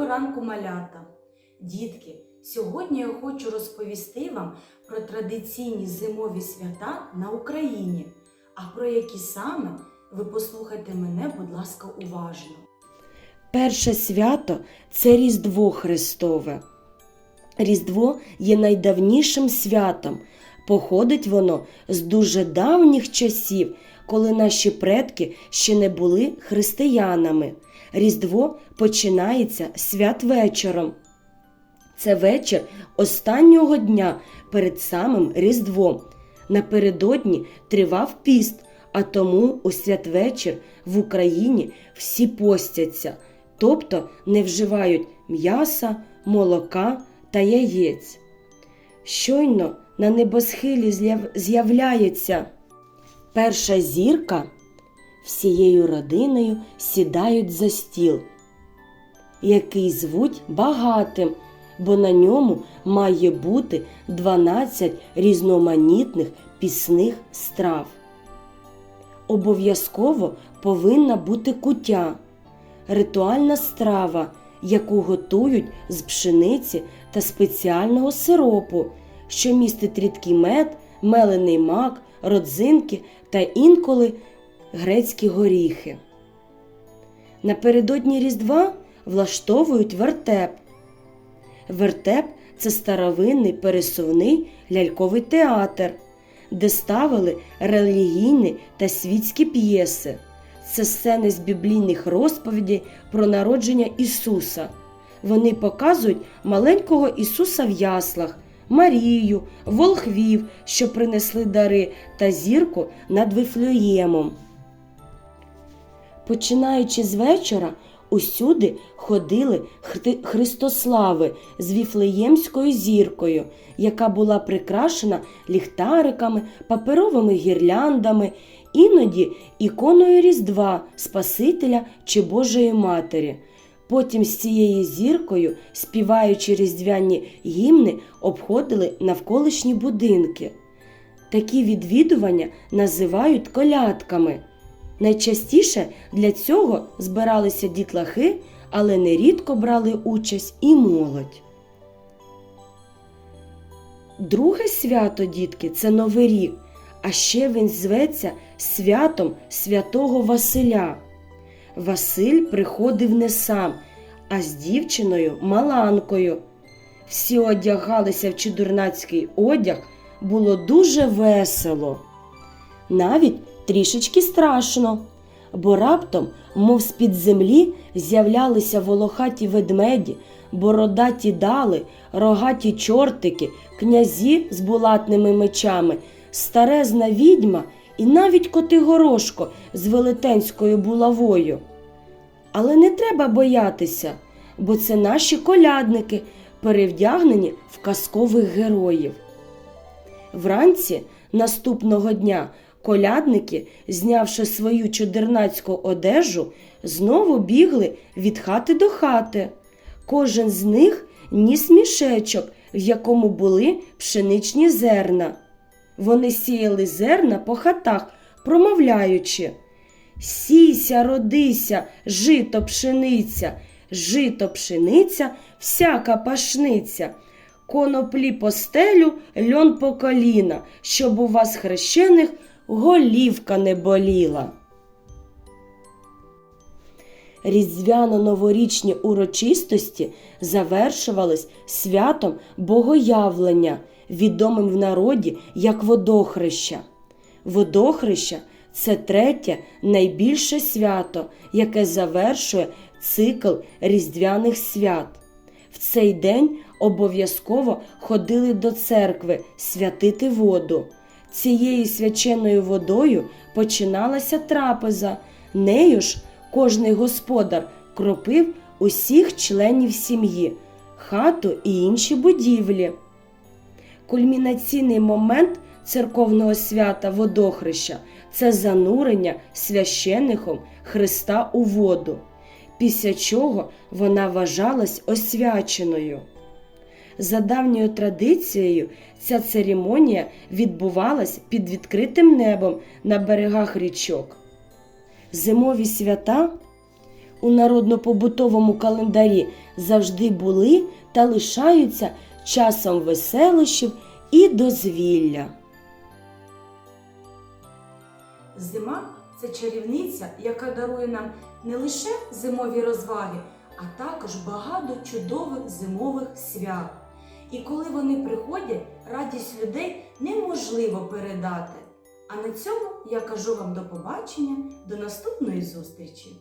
Доброго ранку, малята! Дітки, сьогодні я хочу розповісти вам про традиційні зимові свята на Україні. А про які саме ви послухайте мене, будь ласка, уважно. Перше свято це Різдво Христове. Різдво є найдавнішим святом. Походить воно з дуже давніх часів, коли наші предки ще не були християнами. Різдво починається святвечором. Це вечір останнього дня перед самим Різдвом. Напередодні тривав піст, а тому у святвечір в Україні всі постяться, тобто не вживають м'яса, молока та яєць. Щойно на небосхилі з'являється перша зірка, всією родиною сідають за стіл, який звуть багатим, бо на ньому має бути 12 різноманітних пісних страв. Обов'язково повинна бути куття, ритуальна страва, яку готують з пшениці та спеціального сиропу, що містить рідкий мед, мелений мак, родзинки та інколи грецькі горіхи. Напередодні Різдва влаштовують вертеп. Вертеп це старовинний пересувний ляльковий театр, де ставили релігійні та світські п'єси. Це сцени з біблійних розповідей про народження Ісуса. Вони показують маленького Ісуса в яслах, Марію, волхвів, що принесли дари, та зірку над Вифлеємом. Починаючи з вечора, усюди ходили хри- христослави з віфлеємською зіркою, яка була прикрашена ліхтариками, паперовими гірляндами, іноді іконою Різдва, Спасителя чи Божої Матері. Потім з цією зіркою, співаючи різдвяні гімни, обходили навколишні будинки. Такі відвідування називають колядками. Найчастіше для цього збиралися дітлахи, але нерідко брали участь і молодь. Друге свято, дітки, це Новий рік, а ще він зветься святом святого Василя. Василь приходив не сам, а з дівчиною Маланкою. Всі одягалися в чудернацький одяг, було дуже весело навіть трішечки страшно, бо раптом, мов з-під землі, з'являлися волохаті ведмеді, бородаті дали, рогаті чортики, князі з булатними мечами, старезна відьма і навіть Котигорошко з велетенською булавою. Але не треба боятися, бо це наші колядники, перевдягнені в казкових героїв. Вранці наступного дня колядники, знявши свою чудернацьку одежу, знову бігли від хати до хати. Кожен з них ніс мішечок, в якому були пшеничні зерна. Вони сіяли зерна по хатах, промовляючи Сійся, родися, жито пшениця, жито пшениця, всяка пашниця. Коноплі по стелю, льон по коліна, щоб у вас хрещених голівка не боліла. Різдвяно-новорічні урочистості завершувались святом Богоявлення, відомим в народі як водохреща. Водохреща це третє найбільше свято, яке завершує цикл різдвяних свят. В цей день обов'язково ходили до церкви святити воду. Цією свяченою водою починалася трапеза. Нею ж кожний господар кропив усіх членів сім'ї, хату і інші будівлі. Кульмінаційний момент церковного свята водохреща це занурення священником Христа у воду, після чого вона вважалась освяченою. За давньою традицією, ця церемонія відбувалась під відкритим небом на берегах річок. Зимові свята у народно-побутовому календарі завжди були та лишаються часом веселощів і дозвілля. Зима це чарівниця, яка дарує нам не лише зимові розваги, а також багато чудових зимових свят. І коли вони приходять, радість людей неможливо передати. А на цьому я кажу вам до побачення, до наступної зустрічі!